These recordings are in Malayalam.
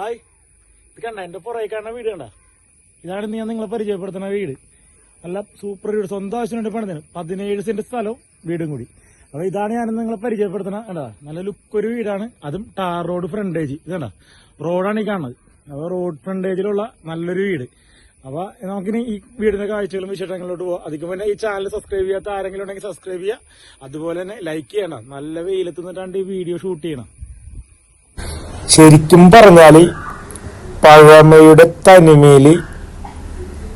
ഹായ്. ഇത് കണ്ട? എന്റെ പുറകെ കാണുന്ന വീട് കണ്ട? ഇതാണ് ഞാൻ നിങ്ങളെ പരിചയപ്പെടുത്തുന്ന വീട്. നല്ല സൂപ്പർ വീട്. സ്വന്തം ആവശ്യമുണ്ട് പണിതിന് പതിനേഴ് സെന്റ് സ്ഥലവും വീടും കൂടി. അപ്പൊ ഇതാണ് ഞാൻ നിങ്ങളെ പരിചയപ്പെടുത്തുന്ന കണ്ടാ? നല്ല ലുക്ക് ഒരു വീടാണ്. അതും ടാർ റോഡ് ഫ്രണ്ടേജ് ഇത് കണ്ട? റോഡാണ് ഈ കാണുന്നത്. അപ്പൊ റോഡ് ഫ്രണ്ടേജിലുള്ള നല്ലൊരു വീട്. അപ്പൊ നമുക്കിനി ഈ വീടിന്റെ കാഴ്ചകളും വിശേഷങ്ങളിലോട്ട് പോവാം. അതിക്ക് മുന്നേ ഈ ചാനൽ സബ്സ്ക്രൈബ് ചെയ്യാത്ത ആരെങ്കിലും ഉണ്ടെങ്കിൽ സബ്സ്ക്രൈബ് ചെയ്യുക. അതുപോലെ തന്നെ ലൈക്ക് ചെയ്യണം. നല്ല വെയിലത്ത് നിന്നിട്ടാണ്ട് ഈ വീഡിയോ ഷൂട്ട് ചെയ്യണം. ശരിക്കും പറഞ്ഞാൽ പഴമയുടെ തനിമയിൽ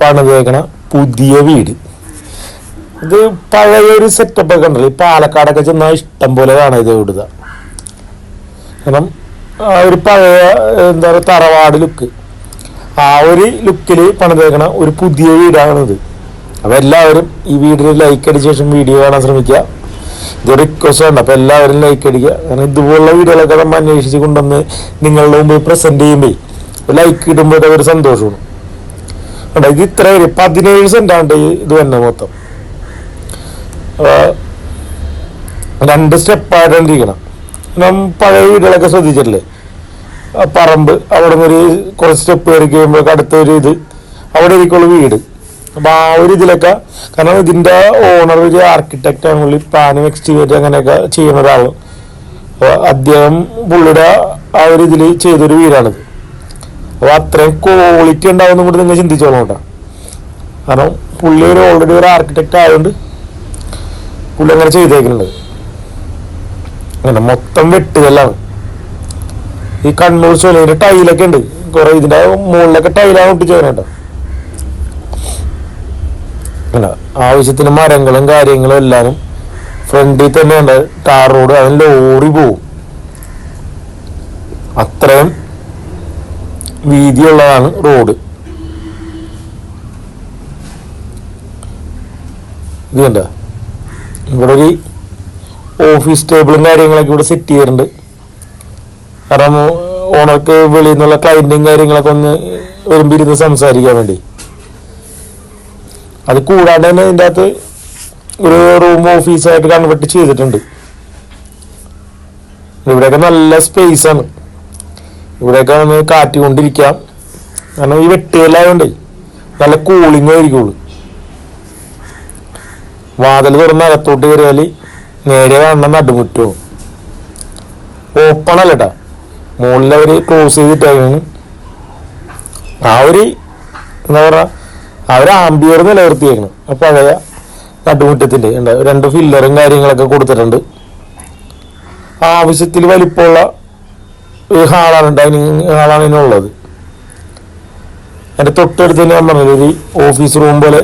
പണിതേക്കണ പുതിയ വീട്. ഇത് പഴയ ഒരു സെറ്റപ്പ് ഒക്കെ ഉണ്ടല്ലോ ഈ പാലക്കാടൊക്കെ ചെന്നാൽ ഇഷ്ടം പോലെ കാണാം ഇത് വിടുക കാരണം ആ ഒരു പഴയ എന്താ പറയുക തറവാട് ലുക്ക് ആ ഒരു ലുക്കിൽ പണിതേക്കണ ഒരു പുതിയ വീടാണിത്. അപ്പൊ എല്ലാവരും ഈ വീടിന് ലൈക്ക് അടിച്ച ശേഷം വീഡിയോ കാണാൻ ശ്രമിക്കുക. ഇതൊരു റിക്വസ്റ്റ് ഉണ്ട് അപ്പൊ എല്ലാവരും ലൈക്ക് അടിക്കുക. കാരണം ഇതുപോലുള്ള വീഡിയോകളൊക്കെ നമ്മൾ അന്വേഷിച്ച് കൊണ്ടുവന്ന് നിങ്ങളുടെ മുമ്പിൽ പ്രസന്റ് ചെയ്യുമ്പോൾ ലൈക്ക് ഇടുമ്പോൾ ഒരു സന്തോഷമാണ്. കണ്ടോ, ഇത് ഇത്ര വരും പതിനേഴ് ഈ ഇത് തന്നെ മൊത്തം. രണ്ട് സ്റ്റെപ്പായിട്ടാണ് ഇരിക്കണം നാം പഴയ വീടുകളൊക്കെ ശ്രദ്ധിച്ചിട്ടില്ലേ? പറമ്പ് അവിടെ നിന്ന് ഒരു കുറച്ച് സ്റ്റെപ്പ് കയറി കഴിയുമ്പോഴൊക്കെ അടുത്തൊരു ഇത് അവിടെ ഇരിക്കുള്ള വീട്. അപ്പൊ ആ ഒരു ഇതിലൊക്കെ കാരണം ഇതിന്റെ ഓണർ ഒരു ആർക്കിടെക്റ്റ് ആണ് പുള്ളി പ്ലാനും എക്സ്റ്റീരിയർ അങ്ങനെയൊക്കെ ചെയ്യുന്ന ഒരാൾ. അപ്പൊ അദ്ദേഹം പുള്ളിയുടെ ആ ഒരു ഇതിൽ ചെയ്തൊരു വീടാണിത്. അപ്പൊ അത്രയും ക്വാളിറ്റി ഉണ്ടാവുന്ന കൂടി നിങ്ങൾ ചിന്തിച്ചോളൂ കേട്ടോ. കാരണം പുള്ളി ഒരു ഓൾറെഡി ഒരു ആർക്കിടെക്റ്റ് ആയതുകൊണ്ട് പുള്ളി അങ്ങനെ ചെയ്തേക്കുന്നുണ്ട്. അങ്ങനെ മൊത്തം വെട്ടുകല്ലാണ്. ഈ കണ്ണൂർ ചൊലയിൽ ടൈലൊക്കെ ഉണ്ട്. കുറെ ഇതിന്റെ മുകളിലൊക്കെ ടൈലാണ് ഒട്ടിച്ചേക്കണം കേട്ടോ. അല്ല ആവശ്യത്തിന് മരങ്ങളും കാര്യങ്ങളും എല്ലാവരും ഫ്രണ്ടിൽ തന്നെ ഉണ്ട് ടാർ റോഡ് അതിന് ലോറി പോവും. അത്രയും വീതിയുള്ളതാണ് റോഡ്. ഇത് ഇവിടെ ഒരു ഓഫീസ് ടേബിളും കാര്യങ്ങളൊക്കെ ഇവിടെ സെറ്റ് ചെയ്തിട്ടുണ്ട്. കാരണം ഓണർക്ക് വെളിയിൽ നിന്നുള്ള ക്ലയന്റും കാര്യങ്ങളൊക്കെ ഒന്ന് വരുമ്പോൾ ഇരുന്ന് സംസാരിക്കാൻ വേണ്ടി. അത് കൂടാണ്ട് തന്നെ ഇതിന്റെ അകത്ത് ഒരു റൂം ഓഫീസായിട്ട് കൺവെർട്ട് ചെയ്തിട്ടുണ്ട്. ഇവിടെയൊക്കെ നല്ല സ്പേസ് ആണ്. ഇവിടെയൊക്കെ നമ്മൾ കാറ്റ് കൊണ്ടിരിക്കാം കാരണം ഈ വെട്ടുകല്ലായതുകൊണ്ട് നല്ല കൂളിംഗ് ആയിരിക്കുള്ളൂ. വാതിൽ തുറന്ന് അകത്തോട്ട് കയറിയാൽ നേരെ കാണുന്ന നടുമുറ്റോ ഓപ്പൺ അല്ല കേട്ടാ മുകളിൽ അവർ ക്ലോസ് ചെയ്തിട്ടായിരുന്നു ആ ഒരു എന്താ പറയാ ഒരു ആംബിയർ നിലനിർത്തിയേക്കണം. ആ പഴയ നടുമുറ്റത്തിന്റെ രണ്ട് ഫില്ലറും കാര്യങ്ങളൊക്കെ കൊടുത്തിട്ടുണ്ട്. ആവശ്യത്തിൽ വലിപ്പമുള്ള ഹാളാണ് ഡൈനിങ് ഹാളാണ് ഇതിനുള്ളത്. എന്റെ തൊട്ടടുത്ത് തന്നെ ഞാൻ പറഞ്ഞത് ഒരു ഓഫീസ് റൂം പോലെ.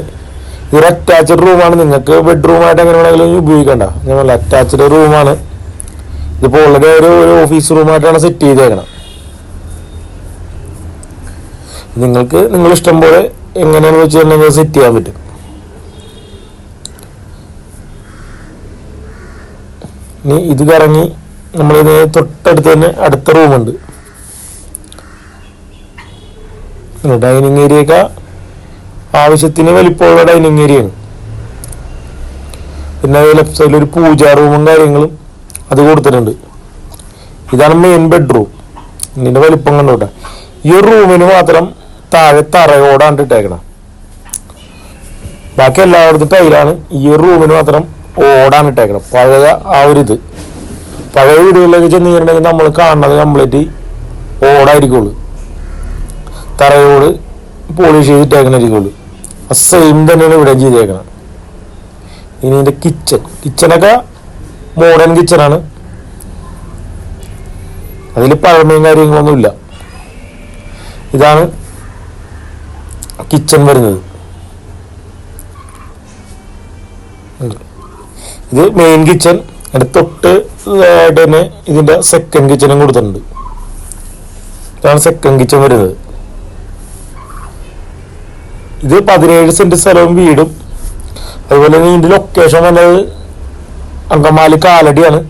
ഇതൊരു അറ്റാച്ച്ഡ് റൂമാണ് നിങ്ങൾക്ക് ബെഡ്റൂമായിട്ട് എങ്ങനെ വേണമെങ്കിലും ഉപയോഗിക്കണ്ട. ഞാൻ പറഞ്ഞ അറ്റാച്ച്ഡ് റൂമാണ് ഇതിപ്പോൾ ഉള്ളത് ഒരു ഒരു ഓഫീസ് റൂമായിട്ടാണ് സെറ്റ് ചെയ്തേക്കണം നിങ്ങൾക്ക് നിങ്ങൾ ഇഷ്ടം പോലെ എങ്ങനെയാണെന്ന് വെച്ചിട്ടുണ്ടെങ്കിൽ സെറ്റ് ചെയ്യാൻ പറ്റും ഇനി ഇത് കറങ്ങി നമ്മളിത് തൊട്ടടുത്ത് തന്നെ അടുത്ത റൂമുണ്ട് ഡൈനിങ് ഏരിയ ഒക്കെ ആവശ്യത്തിന് വലിപ്പമുള്ള ഡൈനിങ് ഏരിയയാണ് പിന്നെ ലെഫ്റ്റ് സൈഡിൽ ഒരു പൂജാ റൂമും കാര്യങ്ങളും അത് കൊടുത്തിട്ടുണ്ട്. ഇതാണ് മെയിൻ ബെഡ്റൂം ഇതിന്റെ വലിപ്പം കണ്ടോട്ടെ ഈ ഒരു റൂമിന് മാത്രം താഴെ തറയോടാണ് ഇട്ടേക്കണം ബാക്കി എല്ലായിടത്തും ടൈലാണ് ഈ ഒരു റൂമിന് മാത്രം ഓടാണ് ഇട്ടേക്കണം പഴയ ആ ഒരു ഇത് പഴയ വീടുകളിലേക്ക് ചെന്ന് കഴിഞ്ഞിട്ടുണ്ടെങ്കിൽ നമ്മൾ കാണുന്നത് കംപ്ലീറ്റ് ഓടായിരിക്കുള്ളൂ. തറയോട് പോളിഷ് ചെയ്തിട്ടേക്കണായിരിക്കുള്ളൂ. ആ സെയിം തന്നെയാണ് ഇവിടെ ചെയ്തേക്കണം. ഇനി ഇതിന്റെ കിച്ചൺ കിച്ചണൊക്കെ മോഡേൺ കിച്ചണാണ് അതിൽ പഴമയും കാര്യങ്ങളൊന്നുമില്ല. ഇതാണ് കിച്ചൺ വരുന്നത്. ഇത് മെയിൻ കിച്ചൺ അതിന്റെ തൊട്ട് തന്നെ ഇതിന്റെ സെക്കൻഡ് കിച്ചണും കൊടുത്തിട്ടുണ്ട്. ഇതാണ് സെക്കൻഡ് കിച്ചൺ വരുന്നത്. ഇത് പതിനേഴ് സെന്റ് സ്ഥലവും വീടും. അതുപോലെ തന്നെ ഇതിന്റെ ലൊക്കേഷൻ വന്നത് അങ്കമാലി കാലടിയാണ്.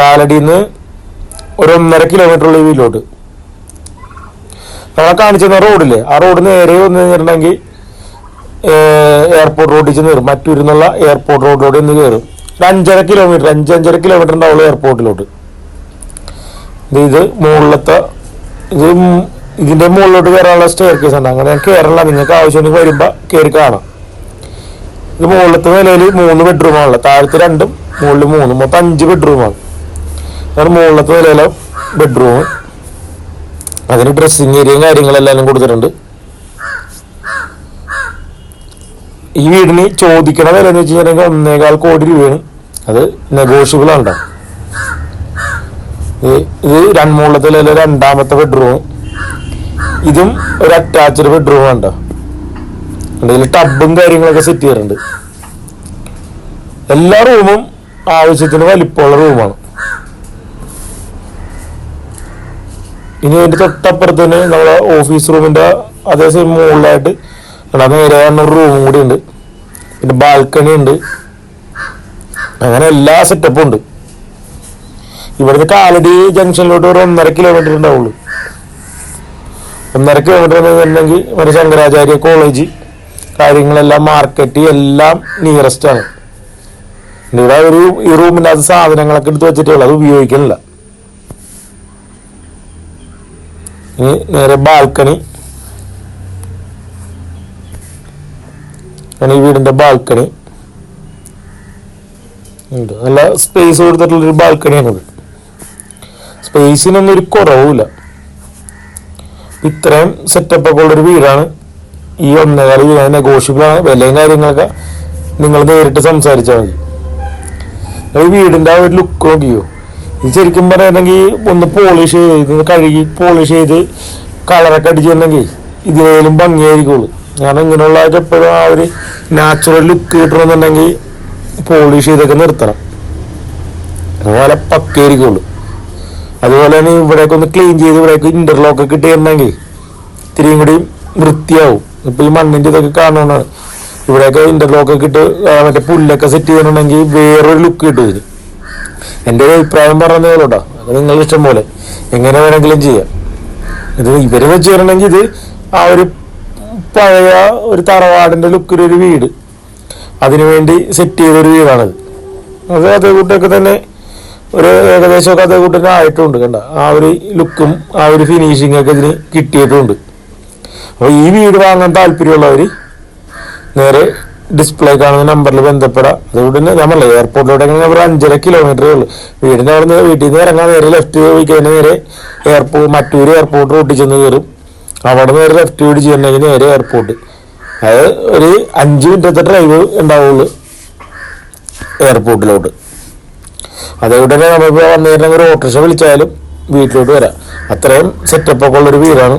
കാലടിയിൽ നിന്ന് ഒരു ഒന്നര കിലോമീറ്റർ ഉള്ള ഈ വീട്ടിലോട്ട്. നമ്മളെ കാണിച്ചിരുന്ന റോഡില്ലേ ആ റോഡ് നേരെ വന്നു കഴിഞ്ഞിട്ടുണ്ടെങ്കിൽ എയർപോർട്ട് റോഡിൽ ചെന്ന് കയറും മറ്റൂരിൽ നിന്നുള്ള എയർപോർട്ട് റോഡിലൂടെ ഒന്ന് കയറും ഒരു അഞ്ചര കിലോമീറ്റർ അഞ്ച് അഞ്ചര കിലോമീറ്റർ ഉണ്ടാവുള്ളൂ എയർപോർട്ടിലോട്ട് ഇത് മുകളിലത്തെ ഇത് ഇതിന്റെ മുകളിലോട്ട് കയറാനുള്ള സ്റ്റെയർ കേസ് ഉണ്ട് അങ്ങനെ ഞാൻ കയറില്ല നിങ്ങൾക്ക് ആവശ്യമുണ്ടെങ്കിൽ വരുമ്പോൾ കയറി കാണാം. ഇത് മുകളിലത്തെ നിലയിൽ മൂന്ന് ബെഡ്റൂമാണുള്ളത് താഴത്തെ രണ്ടും മുകളിൽ മൂന്നും. മൊത്തം അഞ്ച് ബെഡ്റൂമാണ് അതാണ് മുകളിലത്തെ നിലയിലെ ബെഡ്റൂം അതിന് ഡ്രസ്സിങ് ഏരിയയും കാര്യങ്ങളെല്ലാം കൊടുത്തിട്ടുണ്ട്. ഈ വീടിന് ചോദിക്കണ വില എന്ന് വെച്ച് കഴിഞ്ഞാൽ ഒന്നേകാൽ കോടി രൂപയാണ്. അത് നെഗോഷ്യബിൾ ആണ്. ഇത് മുകളിലത്തെ രണ്ടാമത്തെ ബെഡ്റൂം ഇതും ഒരു അറ്റാച്ച്ഡ് ബെഡ്റൂം ആണ് ഇതിൽ ടബും കാര്യങ്ങളൊക്കെ സെറ്റ് ചെയ്യാറുണ്ട്. എല്ലാ റൂമും ആവശ്യത്തിന് വലിപ്പമുള്ള റൂമാണ് ഇനി അതിന്റെ തൊട്ടപ്പുറത്ത് തന്നെ നമ്മളെ ഓഫീസ് റൂമിന്റെ അതേ സെയിം മുകളിലായിട്ട് ഇവിടെ നേരെ ഒരു റൂമും കൂടി ഉണ്ട്. പിന്നെ ബാൽക്കണി ഉണ്ട്. അങ്ങനെ എല്ലാ സെറ്റപ്പും ഉണ്ട്. ഇവിടുന്ന് കാലടി ജംഗ്ഷനിലോട്ട് ഒരു ഒന്നര കിലോമീറ്റർ ഉണ്ടാവുള്ളൂ. ഒന്നര കിലോമീറ്റർ എന്നുണ്ടെങ്കിൽ ഒരു ശങ്കരാചാര്യ കോളേജ് കാര്യങ്ങളെല്ലാം മാർക്കറ്റ് എല്ലാം നിയറസ്റ്റ് ആണ്. ഇവിടെ ഒരു ഈ റൂമിന്റെ അത് സാധനങ്ങളൊക്കെ എടുത്ത് വെച്ചിട്ടുള്ളൂ. അത് ഉപയോഗിക്കുന്നില്ല ഇനി നേരെ ബാൽക്കണി. ഈ വീടിന്റെ ബാൽക്കണി. ഉണ്ട്. നല്ല സ്പേസ് കൊടുത്തിട്ടുള്ളൊരു ബാൽക്കണിയാണിത് സ്പേസിനൊന്നും ഒരു കുറവുമില്ല. ഇത്രയും സെറ്റപ്പ് ഒക്കെ ഉള്ളൊരു വീടാണ്. ഈ ഒന്നേകാല വീട് നെഗോഷ്യബിളാണ് വിലയും കാര്യങ്ങളൊക്കെ നിങ്ങൾ നേരിട്ട് സംസാരിച്ചാൽ മതി. ഈ വീടിന്റെ ആ ഒരു ലുക്ക് നോക്കിയോ? ഇത് ശരിക്കും പറയുകയാണെങ്കിൽ ഒന്ന് പോളിഷ് ചെയ്ത് കഴുകി പോളിഷ് ചെയ്ത് കളറൊക്കെ അടിച്ചിട്ടുണ്ടെങ്കിൽ ഇതിനേലും ഭംഗിയായിരിക്കുള്ളൂ. കാരണം ഇങ്ങനെയുള്ള എപ്പോഴും ആ ഒരു നാച്ചുറൽ ലുക്ക് കിട്ടണമെന്നുണ്ടെങ്കിൽ പോളിഷ് ചെയ്തൊക്കെ നിർത്തണം. അതുപോലെ പക്കയായിരിക്കുള്ളൂ. അതുപോലെ തന്നെ ഇവിടെയൊക്കെ ഒന്ന് ക്ലീൻ ചെയ്ത് ഇവിടെയൊക്കെ ഇന്റർലോക്ക് ഒക്കെ ഇട്ടിട്ടുണ്ടെങ്കിൽ ഇത്തിരിയും കൂടി വൃത്തിയാവും. ഇപ്പം ഈ മണ്ണിന്റെ ഇതൊക്കെ കാണുന്നതാണ് ഇവിടെയൊക്കെ ഇന്റർലോക്ക് ഒക്കെ ഇട്ട് മറ്റേ പുല്ലൊക്കെ സെറ്റ് ചെയ്യണമെങ്കിൽ വേറൊരു ലുക്ക് കിട്ടും എന്റെ ഒരു അഭിപ്രായം പറഞ്ഞതേ കേട്ടോ. അത് നിങ്ങളുടെ ഇഷ്ടം പോലെ. എങ്ങനെ വേണമെങ്കിലും ചെയ്യാം. ഇത് ഇവർ വെച്ച് വരണമെങ്കിൽ ഇത് ആ ഒരു പഴയ ഒരു തറവാടിന്റെ ലുക്കിൽ ഒരു വീട്. അതിനുവേണ്ടി സെറ്റ് ചെയ്തൊരു വീടാണത്. അത് അതേ കൂട്ടൊക്കെ തന്നെ ഒരു ഏകദേശമൊക്കെ അതേ കൂട്ടൊക്കെ ആയിട്ടുണ്ട് കണ്ട. ആ ഒരു ലുക്കും ആ ഒരു ഫിനിഷിംഗ് ഒക്കെ ഇതിന് കിട്ടിയിട്ടുണ്ട്. അപ്പോൾ ഈ വീട് വാങ്ങാൻ താല്പര്യമുള്ളവർ നേരെ ഡിസ്പ്ലേ കാണുന്ന നമ്പറിൽ ബന്ധപ്പെടാം. അതുകൊണ്ട് തന്നെ നമ്മൾ എയർപോർട്ടിലോട്ട് ഒരു അഞ്ചര കിലോമീറ്ററേ ഉള്ളൂ. വീടിന് അവിടെ നിന്ന് വീട്ടിൽ നിന്ന് ഇറങ്ങാൻ നേരെ ലെഫ്റ്റ് പോയി കഴിഞ്ഞാൽ നേരെ എയർപോർട്ട് മറ്റൂർ എയർപോർട്ട് റൂട്ടിൽ ചെന്ന് കയറും അവിടെ നേരെ ലെഫ്റ്റ് പിടിച്ചിട്ടുണ്ടെങ്കിൽ നേരെ എയർപോർട്ട് അത് ഒരു അഞ്ച് മിനിറ്റത്തെ ഡ്രൈവ് ഉണ്ടാവുള്ളൂ എയർപോർട്ടിലോട്ട് അതുകൊണ്ട് തന്നെ നമ്മളിപ്പോൾ വന്നിട്ടുണ്ടെങ്കിൽ ഒരു ഓട്ടോറിക്ഷ വിളിച്ചാലും വീട്ടിലോട്ട് വരാം. അത്രയും സെറ്റപ്പൊക്കെ ഉള്ളൊരു വീടാണ്.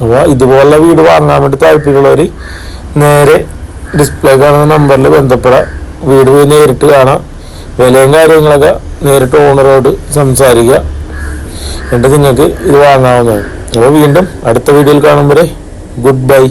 അപ്പോൾ ഇതുപോലുള്ള വീട് വാങ്ങാൻ വേണ്ടി താല്പര്യമുള്ളവർ നേരെ ഡിസ്പ്ലേ കാണുന്ന നമ്പറിൽ ബന്ധപ്പെടാം വീട് പോയി നേരിട്ട് കാണാം. വിലയും കാര്യങ്ങളൊക്കെ നേരിട്ട് ഓണറോട് സംസാരിക്കുക. എന്നിട്ട് നിങ്ങൾക്ക് ഇത് വാങ്ങാവുന്നതാണ്. അപ്പോൾ വീണ്ടും അടുത്ത വീഡിയോയിൽ കാണുമ്പോൾ ഗുഡ് ബൈ